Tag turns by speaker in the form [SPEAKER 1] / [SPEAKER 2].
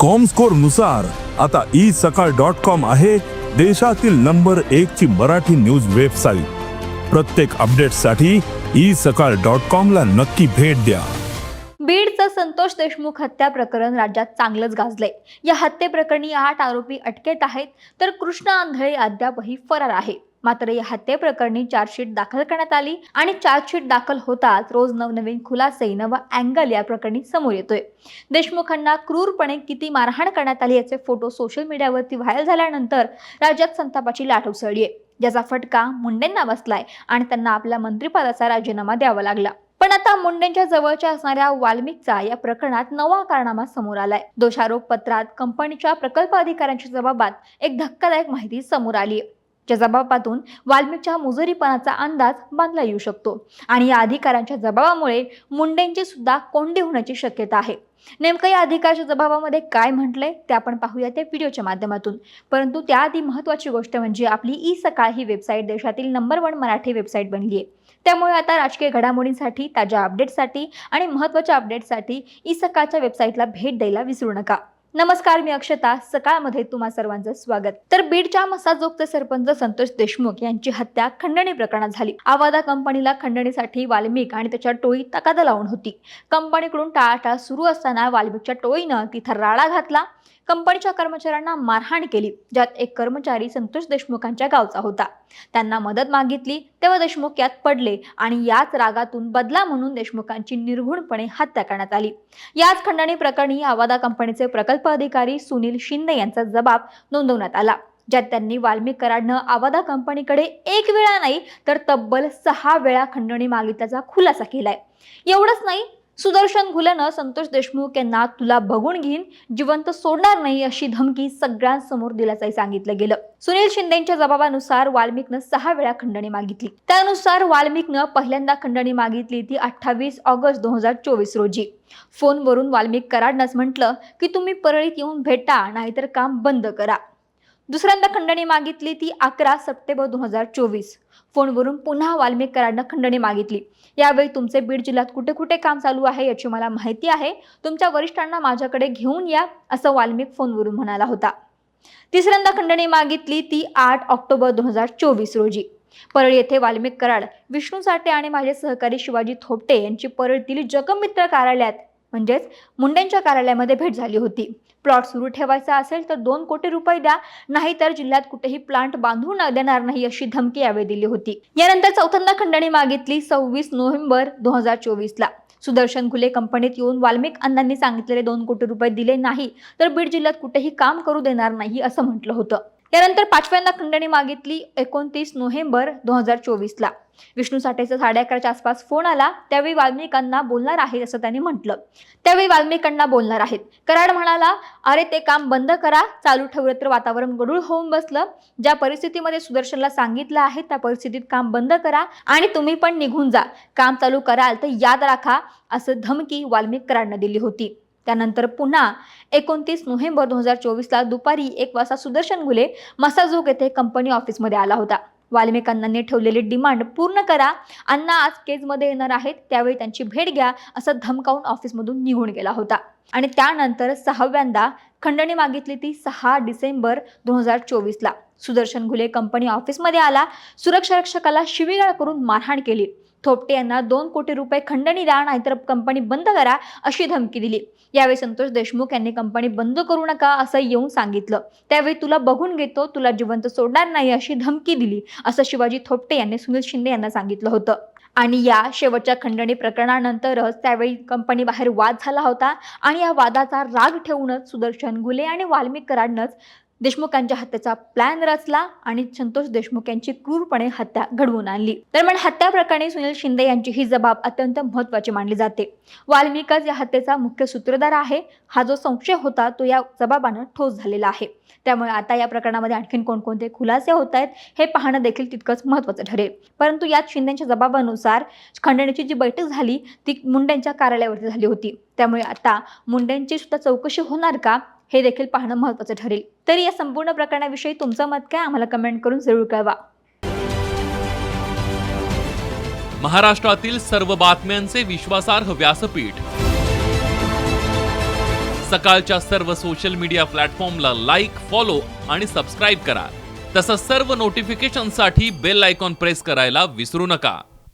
[SPEAKER 1] कॉमस्कोरनुसार आता ई सकाळ dot com आहे देशातील नंबर एक ची मराठी न्यूज वेबसाईट प्रत्येक अपडेटसाठी ई सकाळ डॉट कॉम ला नक्की भेट द्या.
[SPEAKER 2] बीडचं संतोष देशमुख हत्या प्रकरण राज्यात चांगलंच गाजलंय. या हत्येप्रकरणी आठ आरोपी अटकेत आहेत तर कृष्ण आंधळे अद्यापही फरार आहे मात्र या हत्येप्रकरणी चार्जशीट दाखल करण्यात आली आणि चार्जशीट दाखल होताच रोज नवनवीन खुलासे नवा अँगल या प्रकरणी समोर येतोय. देशमुखांना क्रूरपणे किती मारहाण करण्यात आली याचे फोटो सोशल मीडियावरती व्हायरल झाल्यानंतर राज्यात संतापाची लाट उसळली आहे. ज्याचा फटका मुंडेंना बसलाय आणि त्यांना आपल्या मंत्रिपदाचा राजीनामा द्यावा लागला. पण आता मुंडेंच्या जवळच्या असणाऱ्या वाल्मिकचा या प्रकरणात नवा कारनामा समोर आलाय. दोषारोप पत्रात कंपनीच्या प्रकल्प अधिकाऱ्यांच्या जबाबात एक धक्कादायक माहिती समोर आली आहे. ज्या जबाबातून वाल्मिकच्या मुजुरीपणाचा अंदाज बांधला येऊ शकतो. आणि या अधिकाऱ्यांच्या जबाबामुळे मुंडेंची सुद्धा कोंडी होण्याची शक्यता आहे. नेमकं या अधिकाराच्या जबाबामध्ये काय म्हटलंय ते आपण पाहूया त्या व्हिडिओच्या माध्यमातून. परंतु त्याआधी महत्त्वाची गोष्ट म्हणजे आपली ई सकाळ ही वेबसाईट देशातील नंबर वन मराठी वेबसाईट बनली आहे त्यामुळे आता राजकीय घडामोडींसाठी ताज्या अपडेटसाठी आणि महत्त्वाच्या अपडेटसाठी ई सकाळच्या वेबसाईटला भेट द्यायला विसरू नका. नमस्कार मी अक्षता. सकाळमध्ये तुम्हा सर्वांचं स्वागत. तर बीडच्या मसाजोगचे सरपंच संतोष देशमुख यांची हत्या खंडणी प्रकरणात झाली. आवादा कंपनीला खंडणीसाठी वाल्मिक आणि त्याच्या टोळी तकादा लावून होती. कंपनीकडून टाळाटाळ सुरू असताना वाल्मिकच्या टोळीनं तिथं राडा घातला. कंपनीच्या कर्मचाऱ्यांना मारहाण केली ज्यात एक कर्मचारी संतोष देशमुखांच्या गावचा होता. त्यांना मदत मागितली तेव्हा देशमुख यात पडले आणि याच रागातून बदला म्हणून देशमुखांची निर्घुणपणे हत्या करण्यात आली. याच खंडणी प्रकरणी आवादा कंपनीचे प्रकल्प अधिकारी सुनील शिंदे यांचा जबाब नोंदवण्यात आला ज्यात त्यांनी वाल्मिक कराडनं आवादा कंपनीकडे एक वेळा नाही तर तब्बल सहा वेळा खंडणी मागितल्याचा खुलासा केलाय. एवढंच नाही सुदर्शन घुलेनं संतोष देशमुख यांना तुला बघून घेईन जिवंत सोडणार नाही अशी धमकी सगळ्यांसमोर दिल्याचंही सांगितलं गेलं. सुनील शिंदेच्या जबाबानुसार वाल्मिकनं सहा वेळा खंडणी मागितली. त्यानुसार वाल्मिकनं पहिल्यांदा खंडणी मागितली ती अठ्ठावीस ऑगस्ट दोन हजार चोवीस रोजी. फोनवरून वाल्मिक कराडनंच म्हटलं की तुम्ही परळीत येऊन भेटा नाहीतर काम बंद करा. दुसऱ्यांदा खंडणी मागितली ती अकरा सप्टेंबर दोन हजार चोवीस. फोनवरून पुन्हा वाल्मिक कराडनं खंडणी मागितली. यावेळी तुमचे बीड जिल्ह्यात कुठे कुठे काम चालू आहे याची मला माहिती आहे. तुमच्या वरिष्ठांना माझ्याकडे घेऊन या असं वाल्मिक फोनवरून म्हणाला होता. तिसऱ्यांदा खंडणी मागितली ती आठ ऑक्टोबर दोन हजार चोवीस रोजी. परळ येथे वाल्मिक कराड विष्णू साठे आणि माझे सहकारी शिवाजी थोपटे यांची परळतील जगमित्र कार्यालयात म्हणजेच मुंडेंच्या कार्यालयामध्ये भेट झाली होती. प्लॉट सुरू ठेवायचा असेल तर दोन कोटी रुपये द्या नाहीतर जिल्ह्यात कुठेही प्लांट बांधू न देणार नाही अशी धमकी यावेळी दिली होती. यानंतर चौथ्यांदा खंडणी मागितली सव्वीस नोव्हेंबर दोन हजार चोवीसला. सुदर्शन खुले कंपनीत येऊन वाल्मिक अण्णांनी सांगितलेले दोन कोटी रुपये दिले नाही तर बीड जिल्ह्यात कुठेही काम करू देणार नाही असं म्हटलं होतं. यानंतर पाचव्यांदा खंडणी मागितली एकोणतीस नोव्हेंबर दोन हजार चोवीसला. विष्णू साठेचा साडे अकराच्या आसपास फोन आला त्यावेळी वाल्मिकांना बोलणार आहे असं त्यांनी म्हटलं. त्यावेळी वाल्मिकांना बोलणार आहेत. कराड म्हणाला अरे ते काम बंद करा चालू ठेवलं तर वातावरण गडूळ होऊन बसलं. ज्या परिस्थितीमध्ये सुदर्शनला सांगितलं आहे त्या परिस्थितीत काम बंद करा आणि तुम्ही पण निघून जा. काम चालू कराल तर याद राखा असं धमकी वाल्मिक कराडनं दिली होती. त्यानंतर पुन्हा एकोणतीस नोव्हेंबर दोन हजार चोवीसला दुपारी एक वाजता सुदर्शन गुले मसाजोग येथे कंपनी ऑफिसमध्ये आला होता. वाल्मिक ठेवलेली डिमांड पूर्ण करा. अण्णा आज केजमध्ये येणार आहेत त्यावेळी त्यांची भेट घ्या असं धमकावून ऑफिसमधून निघून गेला होता. आणि त्यानंतर सहाव्यांदा खंडणी मागितली ती सहा डिसेंबर दोन हजार चोवीसला. सुदर्शन घुले कंपनी ऑफिसमध्ये आला. सुरक्षा रक्षकाला शिवीगाळ करून मारहाण केली. थोपटे यांना दोन कोटी रुपये खंडणी द्या नाहीतर कंपनी बंद करा अशी धमकी दिली. यावेळी संतोष देशमुख यांनी कंपनी बंद करू नका असं येऊन सांगितलं. त्यावेळी तुला बघून घेतो तुला जिवंत सोडणार नाही अशी धमकी दिली असं शिवाजी थोपटे यांनी सुनील शिंदे यांना सांगितलं होतं. आणि या शेवटच्या खंडणी प्रकरणानंतरच त्यावेळी कंपनी बाहेर वाद झाला होता. आणि या वादाचा राग ठेवूनच सुदर्शन गुले आणि वाल्मिक कराडनंच देशमुखांच्या हत्येचा प्लॅन रचला आणि संतोष देशमुख यांची क्रूरपणे हत्या घडवून आणली. दरम्यान हत्या प्रकरणी सुनील शिंदे यांची ही जबाब अत्यंत महत्वाची मानली जाते. वाल्मिकच या हत्येचा मुख्य सूत्रधार आहे. हा जो संशय होता तो या जबाबानं ठोस झालेला आहे. त्यामुळे आता या प्रकरणामध्ये आणखीन कोणकोणते खुलासे होत आहेत हे पाहणं देखील तितकंच महत्त्वाचं ठरेल. परंतु यात शिंदेच्या जबाबानुसार खंडणीची जी बैठक झाली ती मुंडेंच्या कार्यालयावरती झाली होती. त्यामुळे आता मुंडेंची सुद्धा चौकशी होणार का हे देखील पाहणं महत्त्वाचं ठरेल. तरी या संपूर्ण प्रकरणाविषयी तुमचं मत काय? आम्हाला कमेंट करून जरूर कळवा.
[SPEAKER 3] महाराष्ट्रातील सर्व बातम्यांचे विश्वासार्ह व्यासपीठ. सकाळच्या सर्व सोशल मीडिया प्लॅटफॉर्मला लाईक फॉलो आणि सबस्क्राईब करा. तसंच सर्व नोटिफिकेशनसाठी बेल आयकॉन प्रेस करायला विसरू नका.